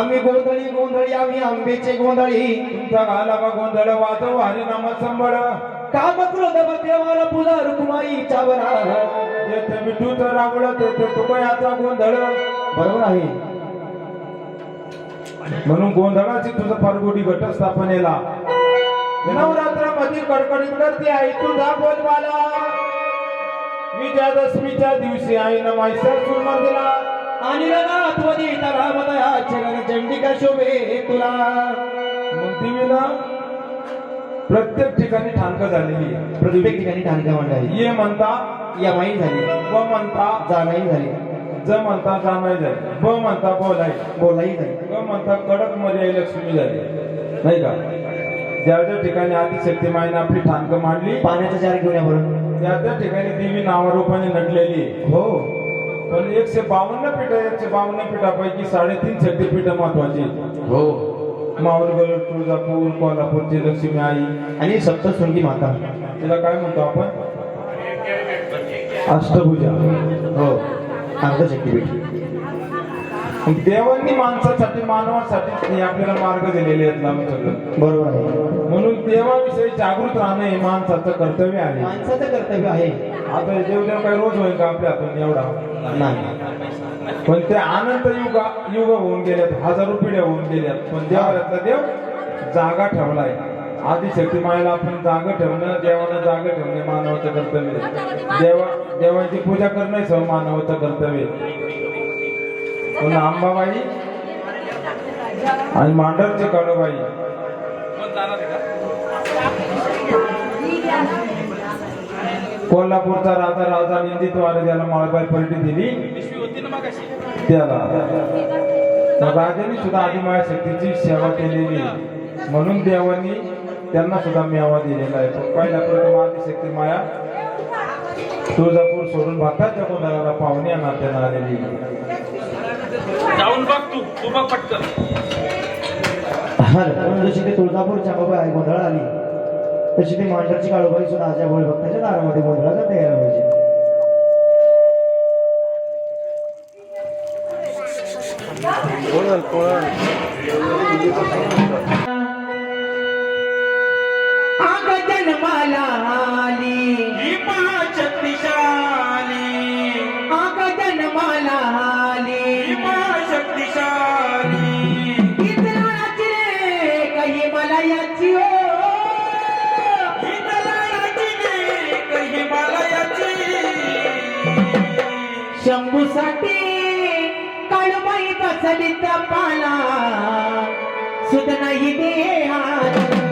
आम्ही गोंधळी गोंधळी आम्ही आंबेचे गोंधळी. तुमचा घाला बा गोंधळ वाजव हरी नाम संबळ. काम क्रोध देवाला पुला रुक्माईच्या वरा येथे विठू तर रावळत तुकयाचा गोंधळ. बरोबर आहे. म्हणून गोंधळाची तुझं फारगोडी घटस्थापनेला. नवरात्रामध्ये कडकडीत करते आई तुझा बोलवाला. विजयादशमीच्या दिवशी आईनं मैसासूर मर्दिला आणि रणात्वदी तरामतया चलन चंडिका शोभे तुला. मग देवीनं प्रत्येक ठिकाणी ठाणकं झालेली आहे. प्रत्येक ठिकाणी ठाणका मांडावी ये म्हणता या माई झाली. व म्हणता जाणाही झाली. ज म्हणता जामाई झाली. ब म्हणता बोलाई. बोलाही झाली. ग म्हणता कडकमध्ये लक्ष्मी झाली. नाही का? ज्या ज्या ठिकाणी आदिशक्ती माईने आपली ठाणकं मांडली. पाण्याचा चार घेऊन या बरं त्या त्या ठिकाणी देवी नावारूपाने नटलेली आहे. हो. पण एकशे बावन्न पीठ एकशे बावन्न पीठापैकी साडेतीन शक्तीपीठ महत्वाची हो. माऊलगड तुळजापूर कोल्हापूरची लक्ष्मी आई आणि सप्तशृंगी माता. तिला काय म्हणतो आपण? अष्टभुजा. हो. अर्धशक्तीपीठ देवांनी माणसासाठी मानवासाठी आपल्याला मार्ग दिलेले आहेत बरोबर आहे. म्हणून देवाविषयी जागृत राहणं हे माणसाचं कर्तव्य आहे. माणसाचं कर्तव्य आहे. आता देव काही रोज होईल का आपल्या हातून? एवढा. नाही. पण ते अनंत युगा युग होऊन गेल्यात हजारो पिढ्या होऊन गेल्यात पण देवाला देव जागा ठेवलाय. आदिशक्ती मायला आपण जागा ठेवणं देवाला जागा ठेवणे मानवाचं कर्तव्य. देवा देवाची पूजा करणं सर्व मानवाचं कर्तव्य पुन्हा अंबाबाई. आणि मांडरचे काळूबाई. कोल्हापूरचा राजा राजा निंदित वारे ज्याला माळबाई पलटी दिली. त्याला. राजाने सुद्धा आदिमाया शक्तीची सेवा केलेली. म्हणून देवानी त्यांना सुद्धा मेवा दिलेला आहे. पण पहिला प्रथम आदिशक्ती माया. तुळजापूर सोडून भक्ताच्या कोणाला पाहुणे नात्यानं आलेली. जाऊन बघ तू तू बघ पटकन. हर पण जशी ती तुळजापूरच्या बाबा आई गोंधळ आली. तशी ती मांडरची काळूबाई सुद्धा आजच्या भोळे भक्ताच्या दारामध्ये गोंधळाचा तयार व्हायची. आग जन्माला आली. ही साठी काळबाई बसली पाला सुध नाही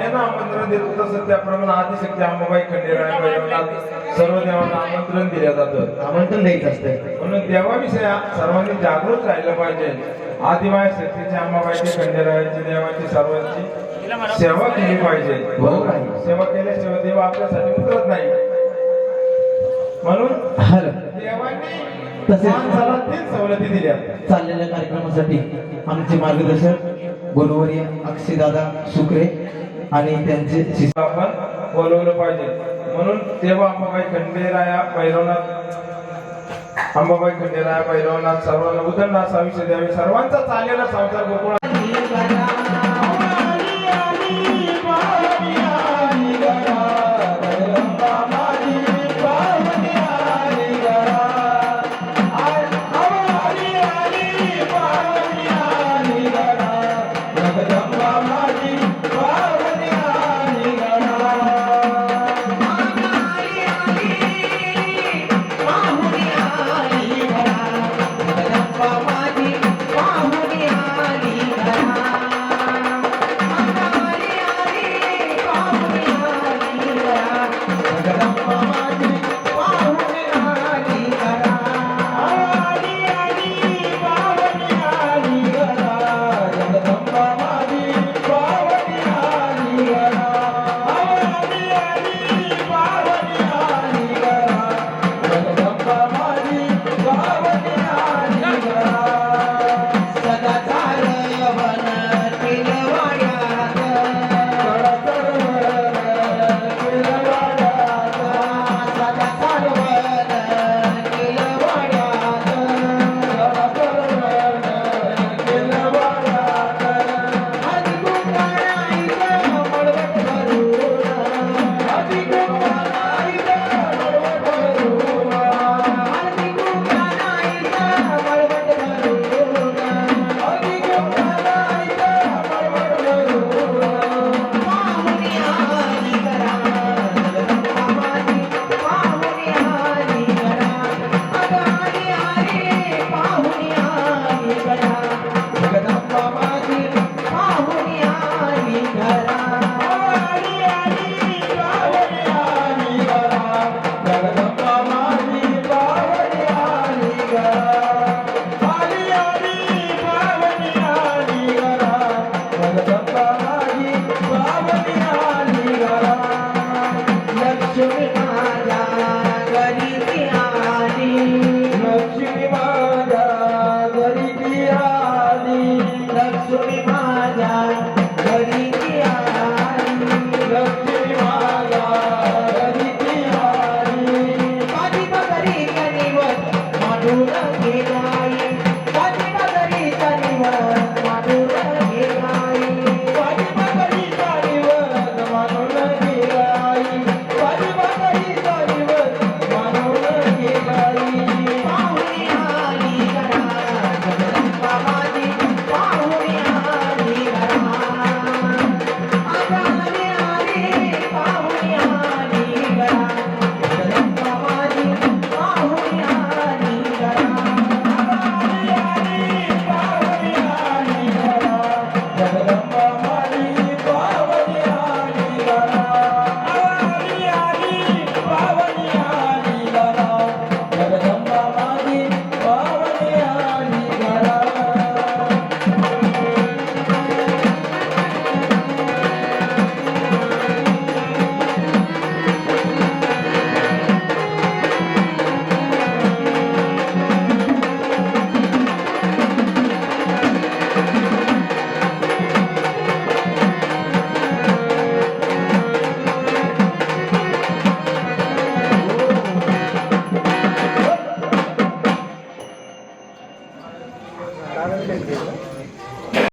पाहुण्यांना आमंत्रण देतो तसं त्याप्रमाणे आदिशक्ती अंबाबाई खंडेराय भैरवनाथ सर्व देवांना आमंत्रण दिलं जातं. आमंत्रण द्यायचं असतंय. म्हणून देवाविषयी सर्वांनी जागृत राहिलं पाहिजे. आदिवाय शक्तीची अंबाबाईची खंडेरायाची देवाची सर्वांची सेवा केली पाहिजे. सेवा केल्याशिवाय देव आपल्यासाठी उतरत नाही. म्हणून देवांनी माणसाला तीन सवलती दिल्या. चाललेल्या कार्यक्रमासाठी आमचे मार्गदर्शक गुरुवर्य अक्षयदादा शुक्रे आणि त्यांचे शिष्य आपण बोलवलं पाहिजे. म्हणून तेव्हा अंबाबाई खंडेराया भैरवनाथ अंबाबाई खंडेराया भैरवनाथ सर्वांना उदंड असा विषय द्यावे. सर्वांचा चाललेला संसार गोकुळा